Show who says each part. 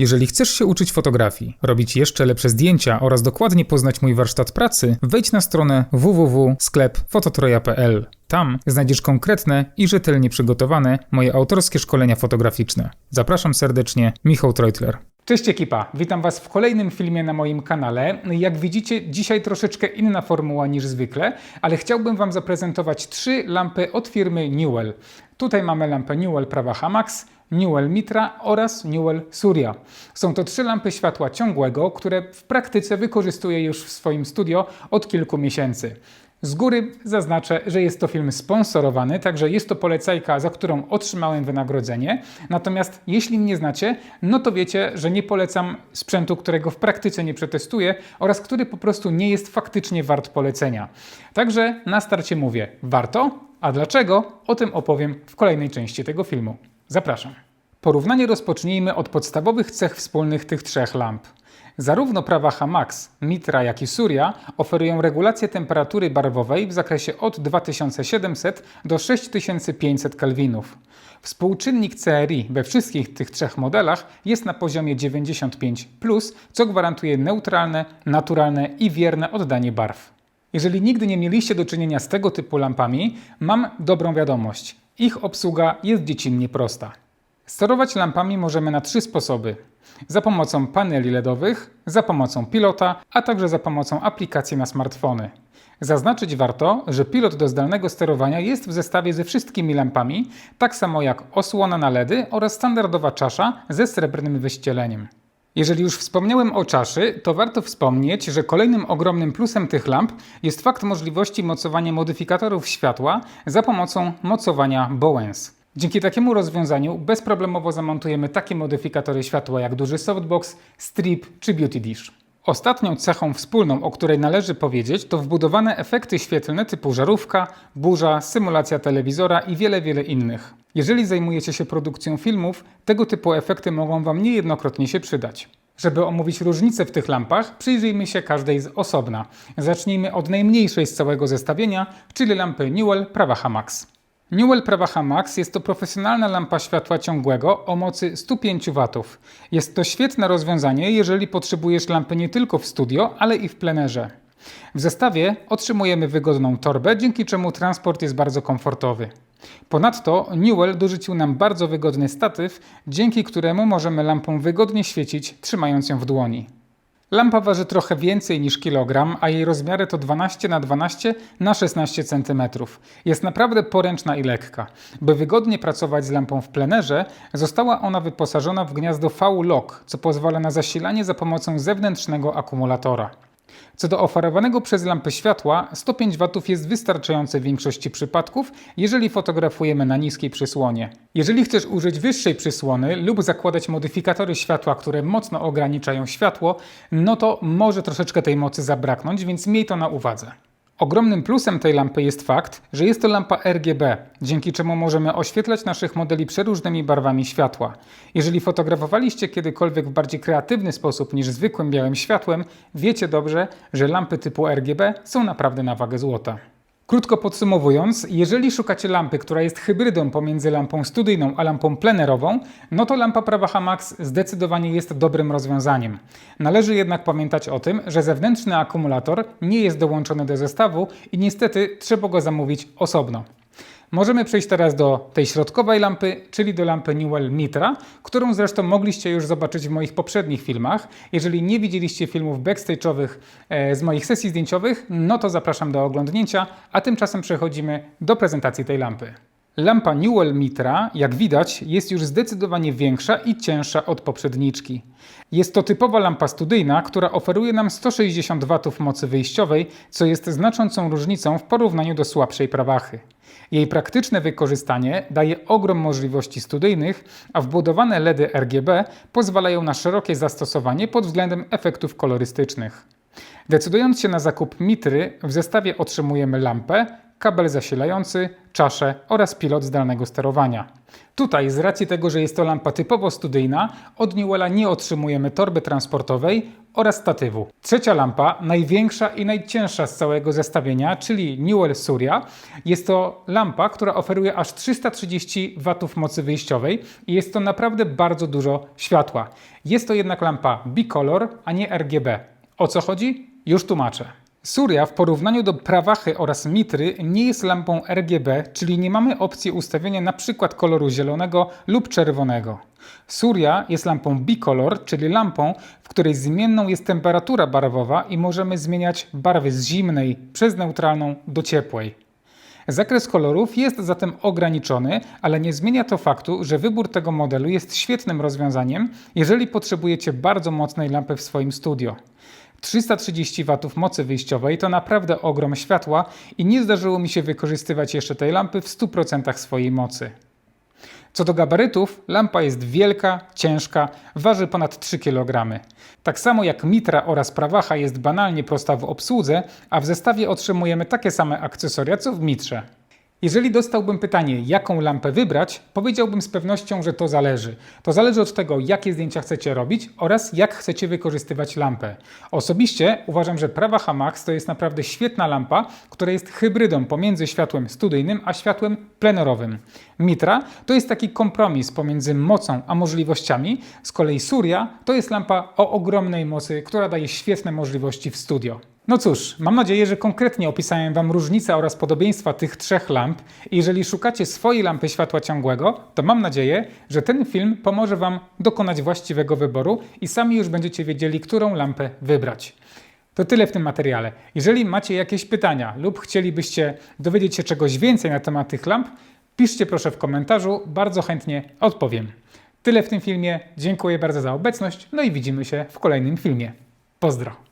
Speaker 1: Jeżeli chcesz się uczyć fotografii, robić jeszcze lepsze zdjęcia oraz dokładnie poznać mój warsztat pracy, wejdź na stronę www.sklepfototroja.pl. Tam znajdziesz konkretne i rzetelnie przygotowane moje autorskie szkolenia fotograficzne. Zapraszam serdecznie, Michał Treutler. Cześć ekipa, witam Was w kolejnym filmie na moim kanale. Jak widzicie, dzisiaj troszeczkę inna formuła niż zwykle, ale chciałbym Wam zaprezentować trzy lampy od firmy Newell. Tutaj mamy lampę Newell Prawaha Max, Newell Mitra oraz Newell Surya. Są to trzy lampy światła ciągłego, które w praktyce wykorzystuję już w swoim studio od kilku miesięcy. Z góry zaznaczę, że jest to film sponsorowany, także jest to polecajka, za którą otrzymałem wynagrodzenie. Natomiast jeśli mnie znacie, no to wiecie, że nie polecam sprzętu, którego w praktyce nie przetestuję oraz który po prostu nie jest faktycznie wart polecenia. Także na starcie mówię, warto, a dlaczego? O tym opowiem w kolejnej części tego filmu. Zapraszam. Porównanie rozpocznijmy od podstawowych cech wspólnych tych trzech lamp. Zarówno Prawaha Max, Mitra, jak i Surya oferują regulację temperatury barwowej w zakresie od 2700 do 6500 kelwinów. Współczynnik CRI we wszystkich tych trzech modelach jest na poziomie 95, co gwarantuje neutralne, naturalne i wierne oddanie barw. Jeżeli nigdy nie mieliście do czynienia z tego typu lampami, mam dobrą wiadomość. Ich obsługa jest dziecinnie prosta. Sterować lampami możemy na trzy sposoby: za pomocą paneli LEDowych, za pomocą pilota, a także za pomocą aplikacji na smartfony. Zaznaczyć warto, że pilot do zdalnego sterowania jest w zestawie ze wszystkimi lampami, tak samo jak osłona na LEDy oraz standardowa czasza ze srebrnym wyścieleniem. Jeżeli już wspomniałem o czaszy, to warto wspomnieć, że kolejnym ogromnym plusem tych lamp jest fakt możliwości mocowania modyfikatorów światła za pomocą mocowania Bowens. Dzięki takiemu rozwiązaniu bezproblemowo zamontujemy takie modyfikatory światła jak duży softbox, strip czy beauty dish. Ostatnią cechą wspólną, o której należy powiedzieć, to wbudowane efekty świetlne typu żarówka, burza, symulacja telewizora i wiele, wiele innych. Jeżeli zajmujecie się produkcją filmów, tego typu efekty mogą Wam niejednokrotnie się przydać. Żeby omówić różnice w tych lampach, przyjrzyjmy się każdej z osobna. Zacznijmy od najmniejszej z całego zestawienia, czyli lampy Newell Prawaha Max. Newell Prawaha Max jest to profesjonalna lampa światła ciągłego o mocy 105 W. Jest to świetne rozwiązanie, jeżeli potrzebujesz lampy nie tylko w studio, ale i w plenerze. W zestawie otrzymujemy wygodną torbę, dzięki czemu transport jest bardzo komfortowy. Ponadto Newell dorzucił nam bardzo wygodny statyw, dzięki któremu możemy lampą wygodnie świecić, trzymając ją w dłoni. Lampa waży trochę więcej niż kilogram, a jej rozmiary to 12 na 12 na 16 cm. Jest naprawdę poręczna i lekka. By wygodnie pracować z lampą w plenerze, została ona wyposażona w gniazdo V-Lock, co pozwala na zasilanie za pomocą zewnętrznego akumulatora. Co do oferowanego przez lampę światła, 105 W jest wystarczające w większości przypadków, jeżeli fotografujemy na niskiej przysłonie. Jeżeli chcesz użyć wyższej przysłony lub zakładać modyfikatory światła, które mocno ograniczają światło, no to może troszeczkę tej mocy zabraknąć, więc miej to na uwadze. Ogromnym plusem tej lampy jest fakt, że jest to lampa RGB, dzięki czemu możemy oświetlać naszych modeli przeróżnymi barwami światła. Jeżeli fotografowaliście kiedykolwiek w bardziej kreatywny sposób niż zwykłym białym światłem, wiecie dobrze, że lampy typu RGB są naprawdę na wagę złota. Krótko podsumowując, jeżeli szukacie lampy, która jest hybrydą pomiędzy lampą studyjną a lampą plenerową, no to lampa Prawaha Max zdecydowanie jest dobrym rozwiązaniem. Należy jednak pamiętać o tym, że zewnętrzny akumulator nie jest dołączony do zestawu i niestety trzeba go zamówić osobno. Możemy przejść teraz do tej środkowej lampy, czyli do lampy Newell Mitra, którą zresztą mogliście już zobaczyć w moich poprzednich filmach. Jeżeli nie widzieliście filmów backstage'owych e, z moich sesji zdjęciowych, no to zapraszam do oglądnięcia, a tymczasem przechodzimy do prezentacji tej lampy. Lampa Newell Mitra, jak widać, jest już zdecydowanie większa i cięższa od poprzedniczki. Jest to typowa lampa studyjna, która oferuje nam 160 W mocy wyjściowej, co jest znaczącą różnicą w porównaniu do słabszej prawachy. Jej praktyczne wykorzystanie daje ogrom możliwości studyjnych, a wbudowane LEDy RGB pozwalają na szerokie zastosowanie pod względem efektów kolorystycznych. Decydując się na zakup mitry, w zestawie otrzymujemy lampę, kabel zasilający, czaszę oraz pilot zdalnego sterowania. Tutaj, z racji tego, że jest to lampa typowo studyjna, od Newella nie otrzymujemy torby transportowej oraz statywu. Trzecia lampa, największa i najcięższa z całego zestawienia, czyli Newell Surya, jest to lampa, która oferuje aż 330 W mocy wyjściowej i jest to naprawdę bardzo dużo światła. Jest to jednak lampa bicolor, a nie RGB. O co chodzi? Już tłumaczę. Surya w porównaniu do prawachy oraz mitry nie jest lampą RGB, czyli nie mamy opcji ustawienia np. koloru zielonego lub czerwonego. Surya jest lampą bicolor, czyli lampą, w której zmienną jest temperatura barwowa i możemy zmieniać barwy z zimnej przez neutralną do ciepłej. Zakres kolorów jest zatem ograniczony, ale nie zmienia to faktu, że wybór tego modelu jest świetnym rozwiązaniem, jeżeli potrzebujecie bardzo mocnej lampy w swoim studio. 330 W mocy wyjściowej to naprawdę ogrom światła i nie zdarzyło mi się wykorzystywać jeszcze tej lampy w 100% swojej mocy. Co do gabarytów, lampa jest wielka, ciężka, waży ponad 3 kg. Tak samo jak mitra oraz prawacha jest banalnie prosta w obsłudze, a w zestawie otrzymujemy takie same akcesoria co w mitrze. Jeżeli dostałbym pytanie, jaką lampę wybrać, powiedziałbym z pewnością, że to zależy. To zależy od tego, jakie zdjęcia chcecie robić oraz jak chcecie wykorzystywać lampę. Osobiście uważam, że Prawaha Max to jest naprawdę świetna lampa, która jest hybrydą pomiędzy światłem studyjnym a światłem plenerowym. Mitra to jest taki kompromis pomiędzy mocą a możliwościami, z kolei Surya to jest lampa o ogromnej mocy, która daje świetne możliwości w studio. No cóż, mam nadzieję, że konkretnie opisałem Wam różnice oraz podobieństwa tych trzech lamp. Jeżeli szukacie swojej lampy światła ciągłego, to mam nadzieję, że ten film pomoże Wam dokonać właściwego wyboru i sami już będziecie wiedzieli, którą lampę wybrać. To tyle w tym materiale. Jeżeli macie jakieś pytania lub chcielibyście dowiedzieć się czegoś więcej na temat tych lamp, piszcie proszę w komentarzu, bardzo chętnie odpowiem. Tyle w tym filmie. Dziękuję bardzo za obecność, no i widzimy się w kolejnym filmie. Pozdro!